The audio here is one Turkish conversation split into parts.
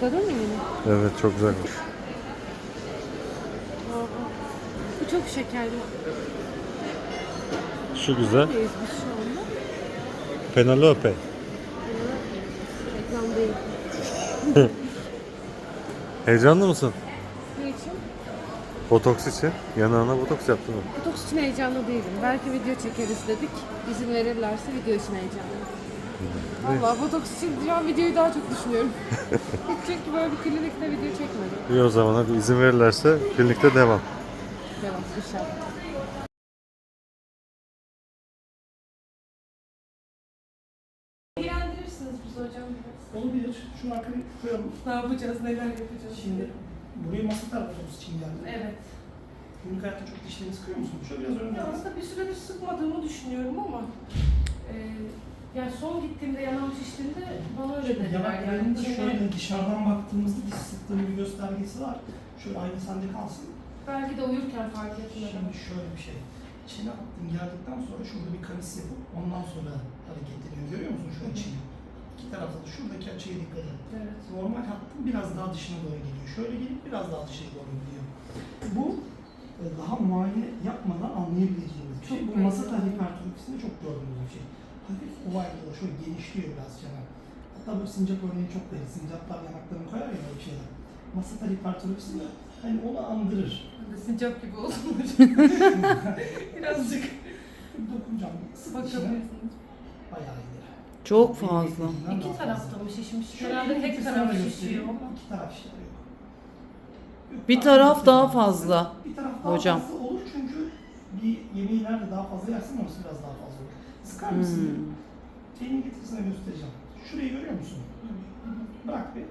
Çıkarır mı yine? Evet çok güzelmiş. Aa, Bu çok şekerli. Şu güzel. Neyiz biz şu anda? Penelope. Heyecanlı mısın? Ne için? Botoks için. Yanağına botoks yaptın mı? Botoks için heyecanlı değilim. Belki video çekeriz dedik. İzin verirlerse video için heyecanlıyım. Valla botoks için şu an videoyu daha çok düşünüyorum. Çünkü böyle bir klinikte video çekmedim. İyi o zaman hadi izin verirlerse klinikte devam. Devam inşallah. İlgilendirirsiniz biz hocam. Olabilir. Şunu arkaya koyalım. Ne yapacağız, neler yapacağız? Şimdi buraya masa tarafımız için geldi. Evet. Günlük hayatta çok dişlerini sıkıyor musun? Şöyle biraz önce. Ya aslında bir süredir sıkmadığımı düşünüyorum ama e, yani son gittiğimde yanağım şiştiğinde bana öyle dediler. Yanak Yani Yine şöyle dışarıdan baktığımızda diş sıktığın bir göstergesi var. Şöyle aynı sende kalsın. belki de uyurken fark etmedim. Şimdi şöyle bir şey. Çene attın geldikten sonra şurada bir kavis yapıp ondan sonra hareketleniyor. Görüyor musun şöyle çene? İki tarafta da şuradaki açıya dikkat et. Evet. Normal hattın biraz daha dışına doğru geliyor. Şöyle gelip biraz daha dışarı doğru gidiyor. Bu e, daha muayene yapmadan anlayabileceğimiz bir şey. Bu masada hipertrofisinde çok gördüğümüz bir şey. Hafif ovalde o şöyle genişliyor biraz çene. Hatta bu sincap örneği çok belli. Sincaplar yanaklarını koyar ya böyle şeyler. Masada hipertrofisinde hani onu andırır. Ben de sincap gibi oldum hocam. Birazcık Dokunacağım. Bakabilirsiniz. bayağı ileri. Çok fazla. İki tarafta mı şişmiş? Şöyle Herhalde tek ikisini taraf de şişiyor göstereyim. ama. İki taraf şişiyor. Bir taraf daha fazla. Bir taraf daha Hocam. fazla olur çünkü bir yemeği nerede daha fazla yersin orası biraz daha fazla olur. Sıkar mısın? Hmm. Elini getir sana göstereceğim. Şurayı görüyor musun? Bırak bir.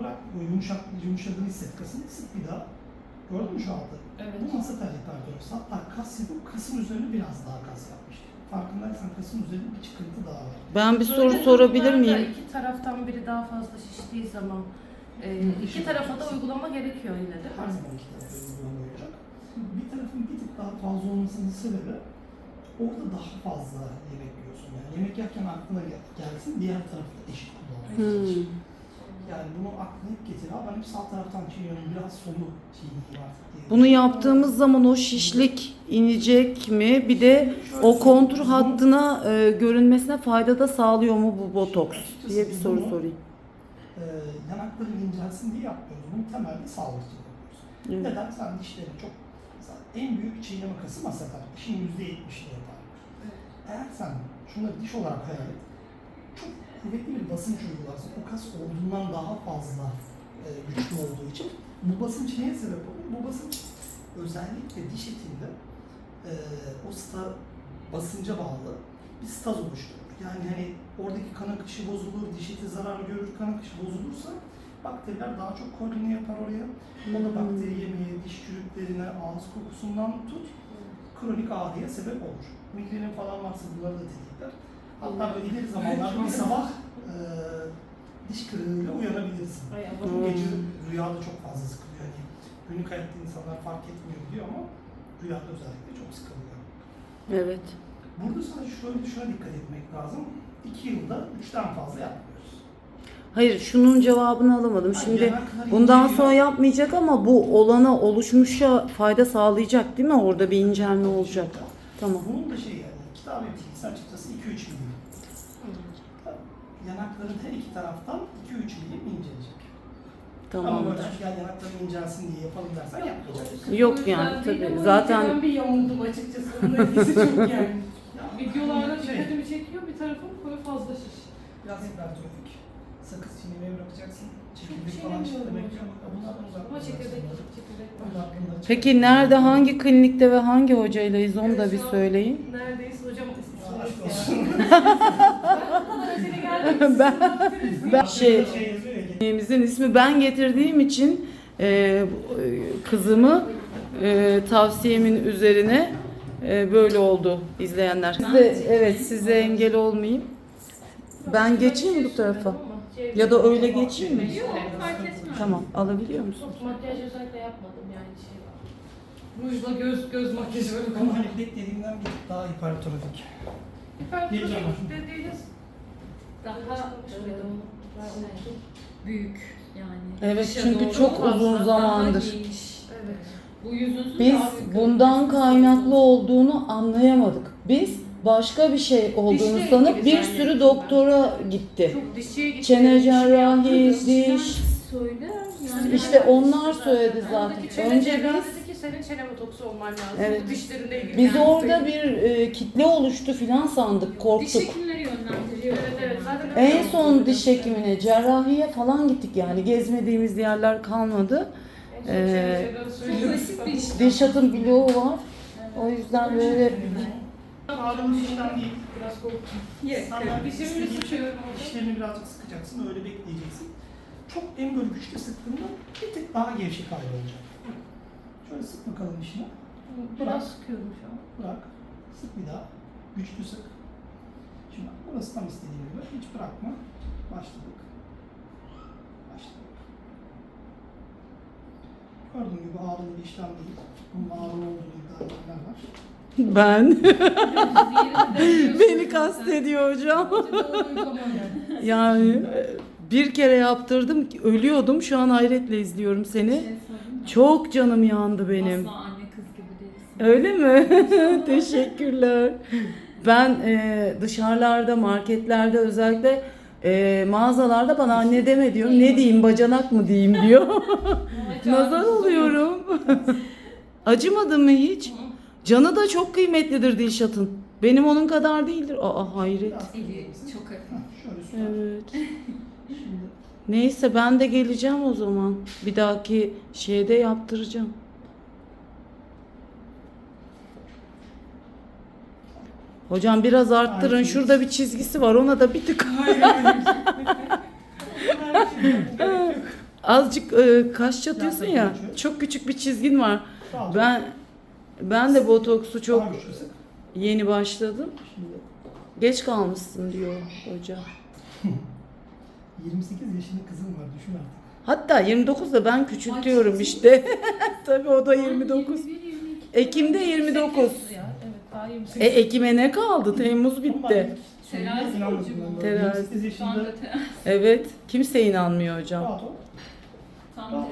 Bırak böyle yumuşak, yumuşadığını hisset kasını. Sık bir daha. Gördün mü şu altı? Evet. Bu masa tercihler Hatta kas yapıp kasın üzerine biraz daha kas yapmış. Farkındaysan kasın üzerinde bir çıkıntı daha var. Ben bir soru Böyle sorabilir miyim? İki taraftan biri daha fazla şiştiği zaman e, iki tarafa da uygulama gerekiyor yine değil Her mi? zaman iki tarafı uygulama olacak. Bir tarafın bir tık daha fazla olmasının sebebi orada daha fazla yemek yiyorsun. Yani yemek yerken aklına gel- gelsin diğer tarafı da eşit kullanmaya çalış. Hmm. Yani bunu aklına hep getir. Ha ben hep sağ taraftan çiğniyorum, biraz solu çiğneyim artık diye. Bunu yaptığımız zaman o şişlik inecek mi? Bir de o kontur hattına e, görünmesine fayda da sağlıyor mu bu botoks diye bir soru sorayım. Ee, yanakların incelsin diye yapmıyoruz. Bunu temelde sağlık için yapıyoruz. Evet. Neden? Sen dişlerin çok en büyük çiğneme kası masakat. Dişin %70'ini yapar. Eğer sen şunları diş olarak hayal et, çok kuvvetli bir basınç uygularsın. O kas olduğundan daha fazla e, güçlü olduğu için bu basınç neye sebep olur? Bu basınç özellikle diş etinde e, o sta, basınca bağlı bir staz oluşturur. Yani hani oradaki kan akışı bozulur, diş eti zarar görür, kan akışı bozulursa bakteriler daha çok koloni yapar oraya. O da bakteri yemeye, diş çürüklerine, ağız kokusundan tut, kronik ağrıya sebep olur. Migrenin falan varsa bunları da tetikler. Hatta böyle ileri zamanlarda bir sabah e, diş kırığıyla ama Bu gece rüyada çok fazla sıkılıyor. Yani günlük hayatta insanlar fark etmiyor diyor ama rüyada özellikle çok sıkılıyor. Evet. Burada sadece şöyle şuna dikkat etmek lazım. İki yılda üçten fazla yapmıyoruz. Hayır şunun cevabını alamadım. Şimdi bundan sonra yapmayacak ama bu olana oluşmuşa fayda sağlayacak değil mi? Orada bir incelme olacak. Tamam. Bunun da şey yani kitap etkisi açıkçası 2-3 milim. Yanakların her iki taraftan 2-3 milim incelecek. Ama Tamam. böyle gel yanakların incelsin diye yapalım dersen yapmayacaksın. Yok yani, tabii. ama Zaten- Ben bir yamuldum açıkçası. Onun etkisi çok yani. Ya, Videolarda şey, dikkatimi çekiyor bir tarafım böyle fazla şiş. Biraz hipertrofik. Sakız çiğnemeye bırakacaksın. Çekirdek falan hocam. yok. Bunlardan uzak Ama çekirdek çekirdek Peki nerede, hangi klinikte ve hangi hocaylayız onu da bir söyleyin. Neredeyiz hocam? Aşk olsun. Ben. Ben- Ben şey Şey yazıyor ya, Yemeğimizin ismi ben getirdiğim için e, kızımı e, tavsiyemin üzerine e, böyle oldu izleyenler. Size, evet size engel olmayayım. Ben geçeyim bu tarafa? Ya da öyle geçeyim mi? Yok fark etmez. Tamam alabiliyor musun? Makyaj özellikle yapmadım yani şey var. Rujla göz göz makyajı var. Ama hani beklediğimden bir tık daha hipertrofik. Hipertrofik dediğiniz daha büyük yani. Evet, Dışa çünkü doğru çok uzun daha zamandır. geniş. Evet. Bu yüzün Biz bundan kaynaklı olduğunu anlayamadık. Biz başka bir şey olduğunu Dişle sanıp bir zannettim sürü ben. doktora gitti. Çok dişiye gitti. Çene cerrahi, diş. Söyler yani. İşte onlar söyledi zaten. Önce cerrahı biz dedi ki senin çene botoksu olman lazım. Evet. Bu dişlerine ilgili. biz yani. orada bir e, kitle oluştu filan sandık, Diş korktuk. hekimleri yönlendiriyor. Evet evet zaten öyle En oldu. son diş hekimine, cerrahiye falan gittik yani. Gezmediğimiz yerler kalmadı. En son Ee, çene cerrahı Çok basit bir iş. Dilşat'ın bloğu var. O yüzden böyle Ağrımız işlem değil. Biraz korktum. Ye, Standart sıkıyorum orada? Dişlerini birazcık sıkacaksın, öyle bekleyeceksin. Çok en böyle güçlü sıktığında bir tık daha gevşek hali olacak. Şöyle sık bakalım dişine. Biraz sıkıyorum şu an. Bırak. Sık bir daha. Güçlü sık. Şimdi bak, burası tam istediğim gibi. Hiç bırakma. Başladık. Başladık. Gördüğün gibi ağrılı bir işlem değil. Bunun ağrılı olduğunu iddia edenler var. Ben. Beni kastediyor hocam. Yani e, bir kere yaptırdım, ölüyordum. Şu an hayretle izliyorum seni. Çok canım yandı benim. Asla anne kız gibi değilsin. Öyle mi? Teşekkürler. Ben e, dışarılarda, marketlerde özellikle e, mağazalarda bana anne deme diyorum. Ne diyeyim, bacanak mı diyeyim diyor. Nazar oluyorum. Acımadın mı hiç? Canı da çok kıymetlidir Dilşat'ın. Benim onun kadar değildir. Aa hayret. Eli çok hafif. Evet. Şimdi Neyse ben de geleceğim o zaman. Bir dahaki şeyde yaptıracağım. Hocam biraz arttırın. Şurada bir çizgisi var. Ona da bir tık. Azıcık e, kaş çatıyorsun ya. Çok küçük bir çizgin var. Ben ben de botoksu çok sık. yeni başladım. Şimdi Geç kalmışsın diyor hoca. 28 yaşında kızım var düşün artık. Hatta 29'da ben küçültüyorum işte. Tabii o da 29. 21, 22. Ekim'de 29. Ya, evet daha 28. E Ekim'e ne kaldı? Temmuz bitti. Terazi burcu mu? Terazi. 28 Şu anda yaşında te- Evet. Kimse inanmıyor hocam. rahat ol. Tam.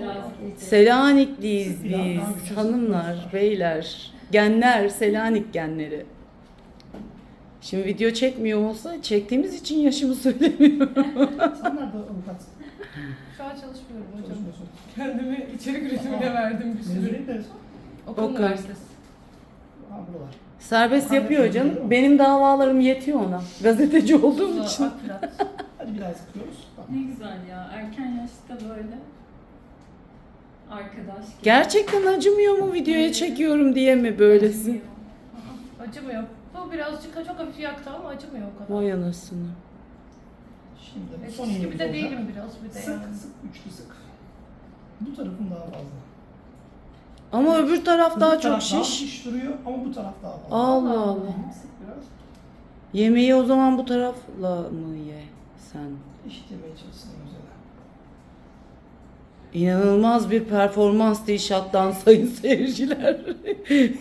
Selanikliyiz biz. Hanımlar, beyler. Genler, Selanik genleri. Şimdi video çekmiyor olsa çektiğimiz için yaşımı söylemiyorum. Sen nerede avukatsın? Şu an çalışmıyorum hocam. Çalışmıyorsun. Kendimi içerik üretimine verdim bir sürü. Mezuniyet neresi? Okul Okul. Üniversitesi. Ha buralar. Serbest yapıyor canım. Benim davalarım yetiyor ona. Gazeteci olduğum için. Hadi bir daha sıkıyoruz. Tamam. Ne güzel ya. Erken yaşta böyle arkadaş gibi. Gerçekten acımıyor mu videoya çekiyorum diye mi böylesin? Acımıyor. Bu birazcık çok hafif yaktı ama acımıyor o kadar. Vay anasını. Şimdi bu son Eskisi iğnemiz gibi de olacak. değilim biraz bir de Sık yani. sık güçlü sık. Bu tarafın daha fazla. Ama öbür taraf daha Bu çok taraf daha şiş. şiş duruyor ama bu taraf daha fazla. Allah Allah. Hı, Sık biraz. Yemeği o zaman bu tarafla mı ye sen? İşlemeye çalışsın üzerine. İnanılmaz bir performans Dilşat'tan sayın seyirciler.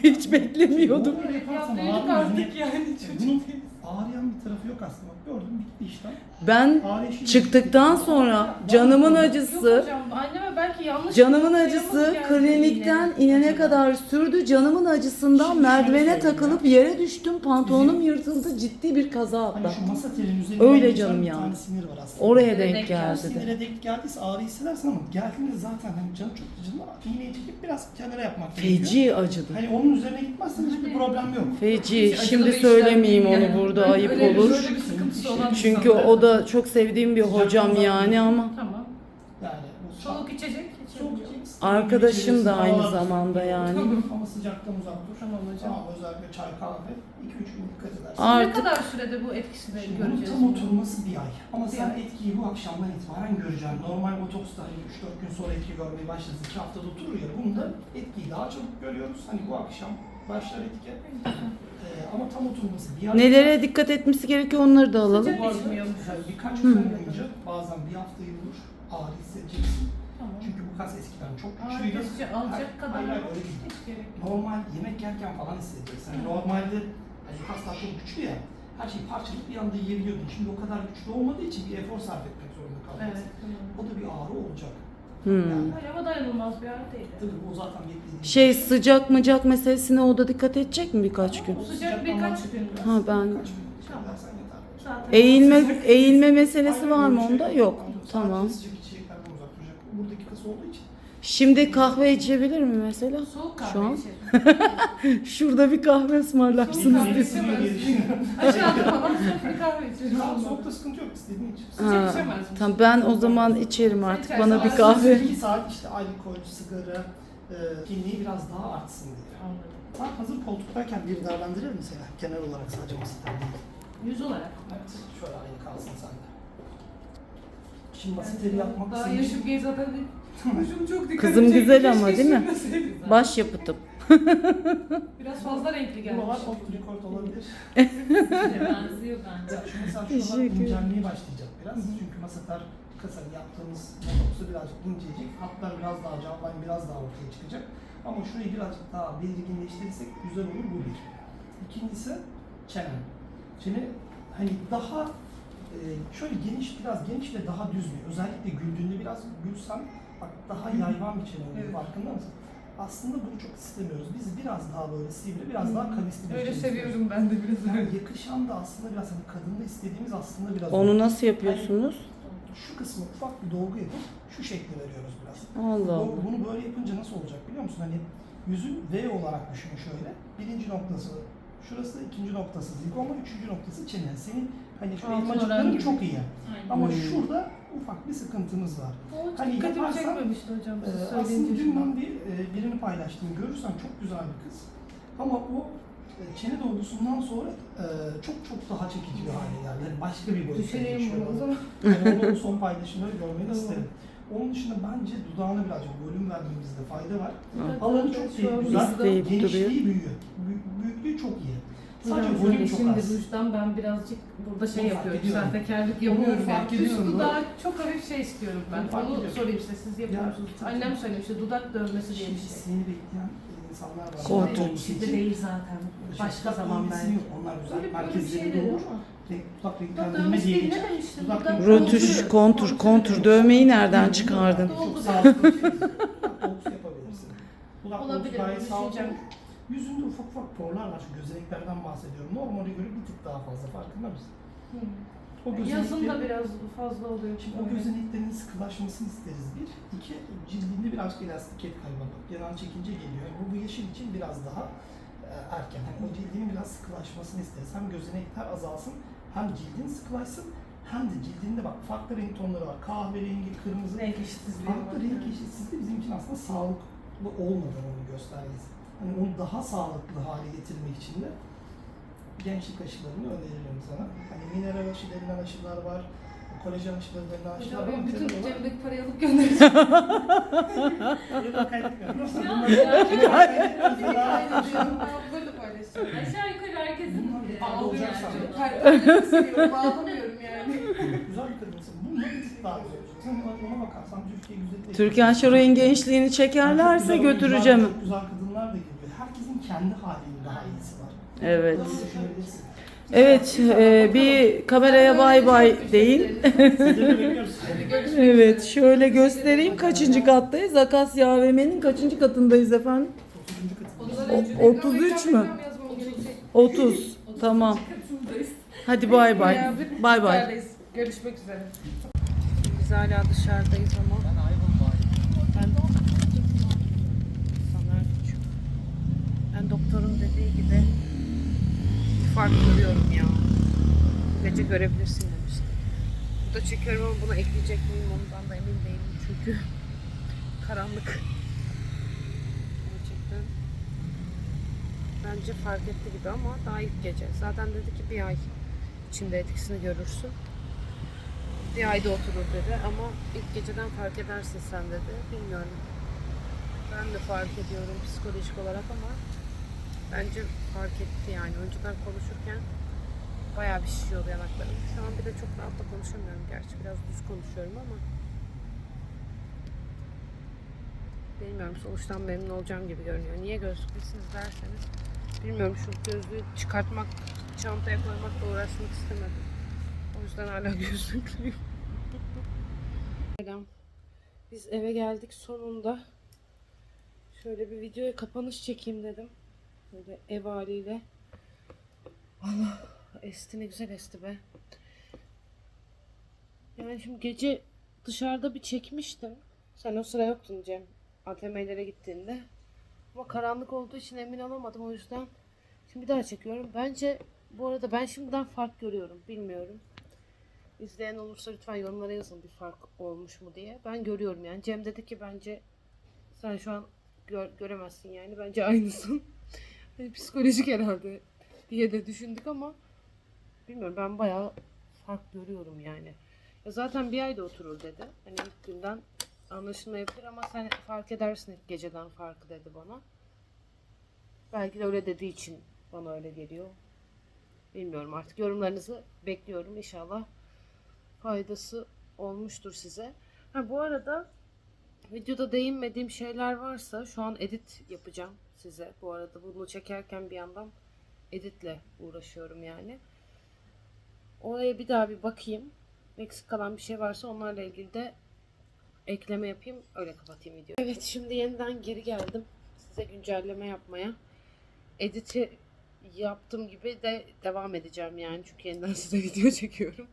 Hiç beklemiyordum. Yaparsan ağrımıyor. artık yani Bunun çocuk. ağrıyan bir tarafı yok aslında. Gördüm bitti işlem. Ben işi çıktıktan bitti. sonra canımın Yok acısı, hocam anneme belki yanlış canımın bir acısı klinikten yine. inene kadar sürdü. Canımın acısından Şimdi şöyle merdivene söyleyeyim takılıp yere düştüm. Pantolonum yırtıldı. Ciddi bir kaza Hani hatta. şu masa telinin üzerinde Öyle canım bir yani. tane sinir var aslında. Oraya denk denk geldi sinire denk geldiyse ağrı hissedersin ama geldiğinde zaten hani canı çok acılı iğneyi çekip biraz kenara yapmak gerekiyor. Feci acıdı. Hani onun üzerine gitmezsen hiçbir problem yok. Feci. Şimdi söylemeyeyim onu burada Öyle- ayıp öyle- olur. Böyle bir sıkıntısı olan bir Çünkü insan. o da çok sevdiğim bir hocam yani ama Tamam. Yani bu Soğuk içecek. soğuk arkadaşım da aynı Havalar- zamanda yani. Ama sıcaktan uzak dur. Tamam hocam. Tamam özellikle çay kahve 2-3 gün dikkat edersin. Ne Artık kadar sürede bu etkisini Şimdi bunun göreceğiz? tam oturması bir ay. Ama Bir sen ay. etkiyi bu akşamdan itibaren göreceksin. Normal botoksta hani 3-4 gün sonra etki görmeye başlasın. 2 haftada oturur ya. Bunda etkiyi daha çabuk görüyoruz. Hani bu akşam başlar etki. Ee, ama tam oturması bir ay. nelere dikkat etmesi gerekiyor onları da alalım. Bu arada yani birkaç Hı. gün boyunca bazen bir haftayı bulur. Ağrı hissedeceksin. Tamam. Çünkü bu kas eskiden çok Ağrı güçlüydü. kesici alacak kadar hayır, hayır, öyle değil. hiç gerek yok. Normal yemek yerken falan hissedeceksin. Hani normalde hani kaslar çok güçlü ya. her şey parçalayıp bir anda yiyebiliyordun. Şimdi o kadar güçlü olmadığı için bir efor sarf etmek zorunda kalacaksın. O da bir ağrı olacak. Hmm. Ama dayanılmaz bir ağrı değil. tabii o zaten beklediğim Şey sıcak mıcak meselesine o da dikkat edecek mi birkaç gün? O sıcak birkaç gün. Ha ben Kaç gün içerlersen yeter. Zaten eğilme eğilme meselesi Aynen var mı bir şey onda? yok. Sadece Tamam. sıcak içeceklerden uzak duracak. Buradaki kası olduğu için. Şimdi kahve içebilir mi mesela? Soğuk Şu kahve an? içelim. Şurada bir kahve ısmarlarsınız Kahve diye. düşünüyorum. Aşağıda falan soğuk bir kahve içelim. Tamam soğukta sıkıntı yok istediğin için. Sıcak Ha, içemez misin? tamam ben o zaman içerim artık İçersen bana bir kahve. 2 saat işte alkol, sigara, e, kimliği biraz daha artsın diye. Anladım. Sen hazır koltuktayken bir değerlendirir mesela genel olarak sadece masada değil. Yüz olarak. Evet, şöyle aynı kalsın sende. Şimdi masiteri yapmak Daha senin için- yaşım genç zaten çok dikkat Kızım çekti. güzel Keşke ama değil mi? sürmeseydim. Başyapıtım. Biraz fazla renkli gelmiş. Buralar off record olabilir. Benziyor bence. Ya şu mesela şuralar Teşekkür incelmeye başlayacak biraz. Çünkü masatar kasa yaptığımız motoksu birazcık inceyecek. Hatlar biraz daha canlı, biraz daha ortaya çıkacak. Ama şurayı birazcık daha belirginleştirirsek güzel olur bu bir. İkincisi çene. Çene hani daha e, şöyle geniş biraz geniş ve daha düz bir. Özellikle güldüğünde biraz gülsen bak daha yayvan bir çene oluyor. Evet. Farkında mısın? Aslında bunu çok istemiyoruz. Biz biraz daha böyle sivri, biraz daha kavisli bir Öyle seviyorum ben de biraz Yani öyle. yakışan da aslında biraz hani kadında istediğimiz aslında biraz Onu nasıl yapıyorsunuz? şu kısmı ufak bir dolgu yapıp şu şekli veriyoruz biraz. Allah Allah. Bunu böyle yapınca nasıl olacak biliyor musun? Hani yüzün V olarak düşün şöyle. Birinci noktası şurası, ikinci noktası zigoma, üçüncü noktası çene. Senin hani şu elmacıkların çok iyi. Aynen. Ama Hmm. şurada ufak bir sıkıntımız var. O Hani dikkatimi çekmemişti hocam. Siz aslında söyleyince dün ben bir e, birini paylaştım. Görürsen çok güzel bir kız. Ama o e, çene dolgusundan sonra e, çok çok daha çekici bir hale geldi. Yani başka bir boyuta Düşüneyim geçiyor. bunu o zaman. Yani onu son paylaşımları görmeni isterim. Onun dışında bence dudağına birazcık volüm vermemizde fayda var. Evet, Alanı evet, çok şu iyi, an güzel. Genişliği duruyor. büyüyor. Büyük, büyüklüğü çok iyi. Sadece volüm çok şimdi az. duştan ben birazcık burada şey Bunu yapıyorum. Bunu yapıyorum. fark yani. doğru. dudağı çok hafif şey istiyorum ben. Bunu Onu ediyorum. sorayım size. Siz yapıyor Ya, musunuz? Annem söylemişti. Dudak dövmesi diye bir şey. Seni bekleyen insanlar var. Dolgusu Şimdi için. değil zaten. Başka zaman belki. yok. Onlar güzel merkezleri şey de olur. Rötuş, kontur, kontur dövmeyi nereden çıkardın? Olabilir, düşüneceğim. Yüzünde ufak ufak porlar var. Şu gözeneklerden bahsediyorum. Normale göre bir tık daha fazla. Farkında mısın? Hı. O Yazın da biraz fazla oluyor. şimdi o gözeneklerin sıkılaşmasını isteriz bir. İki, cildinde birazcık elastikiyet kaybı. Yanan çekince geliyor. Bu, bu yeşil için biraz daha e, erken. Hani o cildin biraz sıkılaşmasını isteriz. Hem gözenekler azalsın, hem cildin sıkılaşsın, hem de cildinde bak farklı renk tonları var. Kahverengi, kırmızı. Renk eşitsizliği Farklı renk eşitsizliği bizim için aslında sağlıklı olmadığını göstergesi. Hani onu daha sağlıklı hale getirmek için de gençlik aşılarını öneririm sana. Hani mineral aşı denilen aşılar var, kolajen aşıları denilen aşılar var. benim bütün onlar- cebimdeki parayı alıp göndereceğim. Bunu kaydetmiyorum. Ya, Bunlar- Paylaşıyorum. Aşağı yukarı herkesin e, aldığı olacak yani. sandım. Seviyorum, Bağlamıyorum yani. Güzel bir kadınsın. Bunlar bir tık daha güzel. Sen ona ona bakarsan Türkiye güzel. Türkan Şoray'ın gençliğini çekerlerse götüreceğim. Çok güzel da geliyor. Herkesin kendi halinin daha iyisi var. Evet. Evet, e, bir kameraya bay bay deyin. Evet, şöyle göstereyim kaçıncı kattayız. Akasya AVM'nin kaçıncı katındayız efendim? 30. katı. O- 33 mü? 30. Tamam. Hadi bay bay. Bay bay. Görüşmek üzere. Biz hala dışarıdayız ama. Ben Soner Küçük. Ben doktorun dediği gibi bir fark görüyorum ya. Bu gece görebilirsin demişti. Burada çekiyorum ama buna ekleyecek miyim ondan da emin değilim çünkü karanlık. Gerçekten bence fark etti gibi ama daha ilk gece. Zaten dedi ki bir ay içinde etkisini görürsün. Bir ayda oturur dedi ama ilk geceden fark edersin sen dedi. Bilmiyorum. Ben de fark ediyorum psikolojik olarak ama bence fark etti yani. Önceden konuşurken bayağı bir şişiyordu yanaklarım. Şu an bir de çok rahat da konuşamıyorum gerçi. Biraz düz konuşuyorum ama bilmiyorum sonuçtan memnun olacağım gibi görünüyor. Niye gözlüklüsünüz derseniz bilmiyorum şu gözlüğü çıkartmak çantaya koymakla uğraşmak istemedim. O yüzden hala gözlüklüyüm. Selam. Biz eve geldik sonunda. Şöyle bir videoya kapanış çekeyim dedim. Böyle ev haliyle. Allah esti ne güzel esti be. Yani şimdi gece dışarıda bir çekmiştim. Sen o sıra yoktun Cem. ATM'lere gittiğinde. Ama karanlık olduğu için emin olamadım o yüzden. Şimdi bir daha çekiyorum. Bence bu arada ben şimdiden fark görüyorum. Bilmiyorum. İzleyen olursa lütfen yorumlara yazın bir fark olmuş mu diye. Ben görüyorum yani. Cem dedi ki bence sen şu an gör- göremezsin yani. Bence aynısın. Hani psikolojik herhalde diye de düşündük ama bilmiyorum ben bayağı fark görüyorum yani. Ya zaten bir ayda oturur dedi. Hani ilk günden anlaşılmayabilir ama sen fark edersin ilk geceden farkı dedi bana. Belki de öyle dediği için bana öyle geliyor. Bilmiyorum artık yorumlarınızı bekliyorum inşallah faydası olmuştur size. Ha bu arada videoda değinmediğim şeyler varsa şu an edit yapacağım size. Bu arada bunu çekerken bir yandan editle uğraşıyorum yani. Oraya bir daha bir bakayım. Eksik kalan bir şey varsa onlarla ilgili de ekleme yapayım. Öyle kapatayım videoyu. Evet şimdi yeniden geri geldim. Size güncelleme yapmaya. Editi yaptığım gibi de devam edeceğim yani. Çünkü yeniden size video çekiyorum.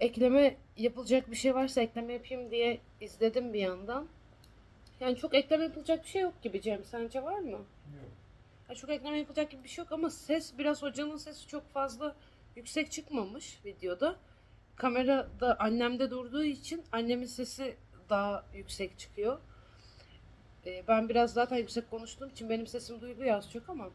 Ekleme yapılacak bir şey varsa ekleme yapayım diye izledim bir yandan. Yani çok ekleme yapılacak bir şey yok gibi Cem. Sence var mı? Yok. çok ekleme yapılacak gibi bir şey yok ama ses biraz hocanın sesi çok fazla yüksek çıkmamış videoda. Kamerada annemde durduğu için annemin sesi daha yüksek çıkıyor. Ee, ben biraz zaten yüksek konuştuğum için benim sesim duyuluyor az çok ama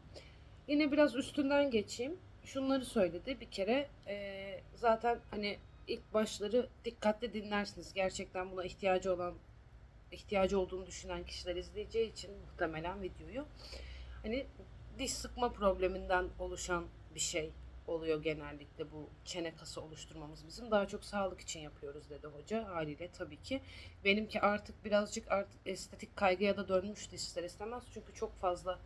yine biraz üstünden geçeyim. Şunları söyledi bir kere. Ee, zaten hani ilk başları dikkatli dinlersiniz. Gerçekten buna ihtiyacı olan ihtiyacı olduğunu düşünen kişiler izleyeceği için muhtemelen videoyu. Hani diş sıkma probleminden oluşan bir şey oluyor genellikle bu çene kası oluşturmamız bizim. Daha çok sağlık için yapıyoruz dedi hoca haliyle tabii ki. Benimki artık birazcık artık estetik kaygıya da dönmüştü ister istemez. Çünkü çok fazla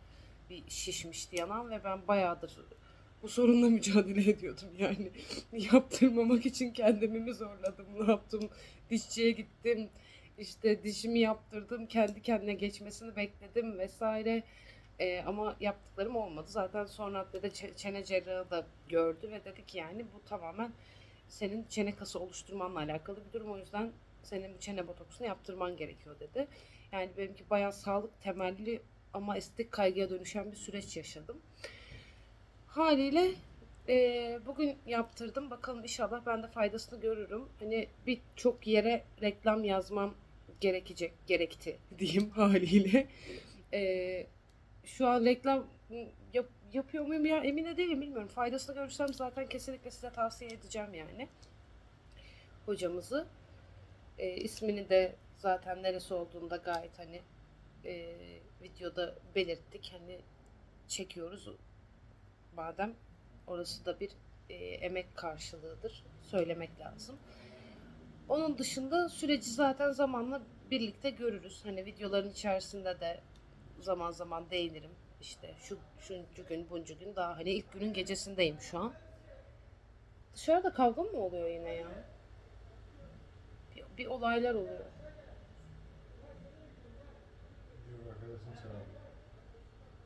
bir şişmişti yanan ve ben bayağıdır bu sorunla mücadele ediyordum yani. Yaptırmamak için kendimi mi zorladım, ne yaptım? Dişçiye gittim, işte dişimi yaptırdım, kendi kendine geçmesini bekledim vesaire. Ee, ama yaptıklarım olmadı. Zaten sonra da çene cerrahı da gördü ve dedi ki yani bu tamamen senin çene kası oluşturmanla alakalı bir durum. O yüzden senin bu çene botoksunu yaptırman gerekiyor dedi. Yani benimki bayağı sağlık temelli ama estetik kaygıya dönüşen bir süreç yaşadım. Haliyle e, bugün yaptırdım. Bakalım inşallah ben de faydasını görürüm. Hani birçok yere reklam yazmam gerekecek, gerekti diyeyim haliyle. E, şu an reklam yap- yapıyor muyum ya emin de değilim bilmiyorum. Faydasını görürsem zaten kesinlikle size tavsiye edeceğim yani. Hocamızı. E, ismini de zaten neresi olduğunu da gayet hani e, videoda belirttik. Hani çekiyoruz madem orası da bir e, emek karşılığıdır. Söylemek lazım. Onun dışında süreci zaten zamanla birlikte görürüz. Hani videoların içerisinde de zaman zaman değinirim. İşte şu şuncu gün buncu gün daha hani ilk günün gecesindeyim şu an. Dışarıda kavga mı oluyor yine ya? Bir, bir olaylar oluyor.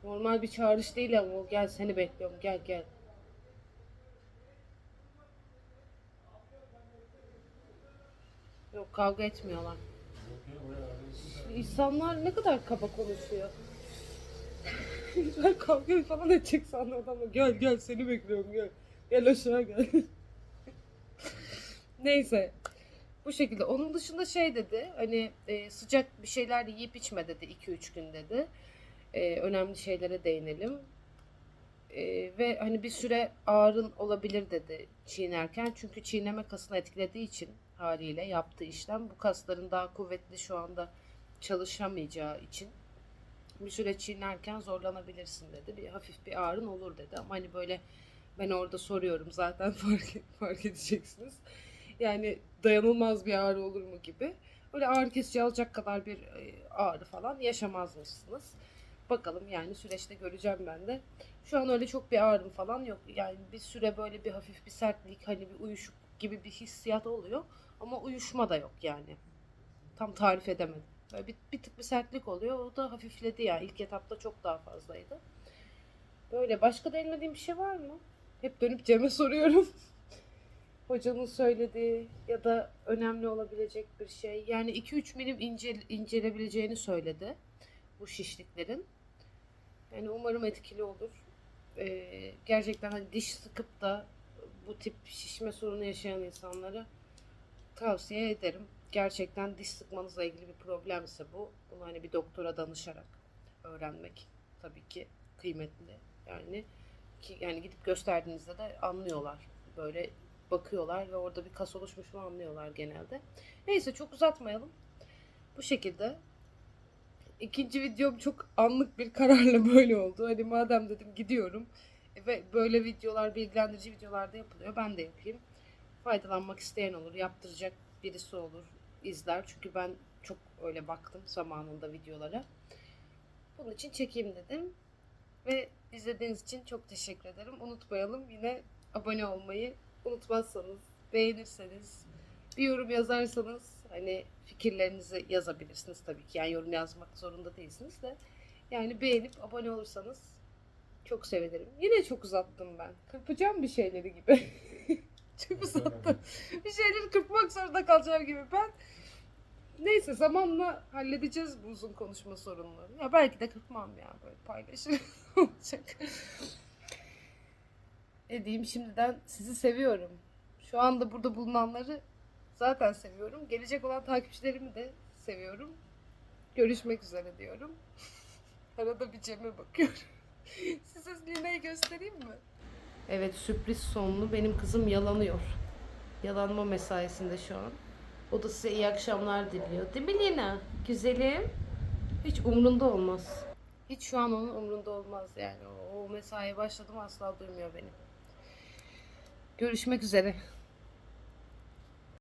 Normal bir çağrış değil ama gel seni bekliyorum gel gel. Kavga etmiyorlar. İnsanlar ne kadar kaba konuşuyor. ben kavga falan edecek sandım ama gel gel seni bekliyorum gel. Gel aşağı gel. Neyse. Bu şekilde. Onun dışında şey dedi. Hani e, sıcak bir şeyler yiyip içme dedi 2-3 gün dedi. E, önemli şeylere değinelim. E, ve hani bir süre ağrın olabilir dedi çiğnerken. Çünkü çiğneme kasını etkilediği için haliyle yaptığı işlem bu kasların daha kuvvetli şu anda çalışamayacağı için bir süre çiğnerken zorlanabilirsin dedi. Bir hafif bir ağrın olur dedi. Ama hani böyle ben orada soruyorum zaten fark, fark edeceksiniz. Yani dayanılmaz bir ağrı olur mu gibi. Böyle ağrı kesici alacak kadar bir e, ağrı falan yaşamazmışsınız. Bakalım yani süreçte göreceğim ben de. Şu an öyle çok bir ağrım falan yok. Yani bir süre böyle bir hafif bir sertlik hani bir uyuşuk gibi bir hissiyat oluyor. Ama uyuşma da yok yani. Tam tarif edemedim. Böyle bir, bir tık bir sertlik oluyor. O da hafifledi yani. İlk etapta çok daha fazlaydı. Böyle başka denmediğim bir şey var mı? Hep dönüp Cem'e soruyorum. Hocanın söylediği ya da önemli olabilecek bir şey. Yani 2-3 milim ince, incelebileceğini söyledi bu şişliklerin. Yani umarım etkili olur. Ee, gerçekten hani diş sıkıp da bu tip şişme sorunu yaşayan insanlara tavsiye ederim. Gerçekten diş sıkmanızla ilgili bir problemse bu. Bunu hani bir doktora danışarak öğrenmek tabii ki kıymetli. Yani ki yani gidip gösterdiğinizde de anlıyorlar. Böyle bakıyorlar ve orada bir kas oluşmuş mu anlıyorlar genelde. Neyse çok uzatmayalım. Bu şekilde İkinci videom çok anlık bir kararla böyle oldu. Hani madem dedim gidiyorum e, ve böyle videolar, bilgilendirici videolar da yapılıyor. Ben de yapayım. Faydalanmak isteyen olur, yaptıracak birisi olur, izler. Çünkü ben çok öyle baktım zamanında videolara. Bunun için çekeyim dedim. Ve izlediğiniz için çok teşekkür ederim. Unutmayalım yine abone olmayı unutmazsanız, beğenirseniz, bir yorum yazarsanız hani fikirlerinizi yazabilirsiniz tabii ki. Yani yorum yazmak zorunda değilsiniz de. Yani beğenip abone olursanız çok sevinirim. Yine çok uzattım ben. Kırpacağım bir şeyleri gibi. çok uzattım. bir şeyleri kırpmak zorunda kalacağım gibi ben. Neyse zamanla halledeceğiz bu uzun konuşma sorunları. Ya belki de kırpmam ya böyle paylaşırım olacak. Ne diyeyim şimdiden sizi seviyorum. Şu anda burada bulunanları zaten seviyorum. Gelecek olan takipçilerimi de seviyorum. Görüşmek üzere diyorum. Arada bir Cem'e bakıyorum. Size Lina'yı göstereyim mi? Evet sürpriz sonlu. Benim kızım yalanıyor. Yalanma mesaisinde şu an. O da size iyi akşamlar diliyor. Değil mi Lina? Güzelim. Hiç umrunda olmaz. Hiç şu an onun umrunda olmaz yani. O, o mesaiye başladım asla duymuyor beni. Görüşmek üzere.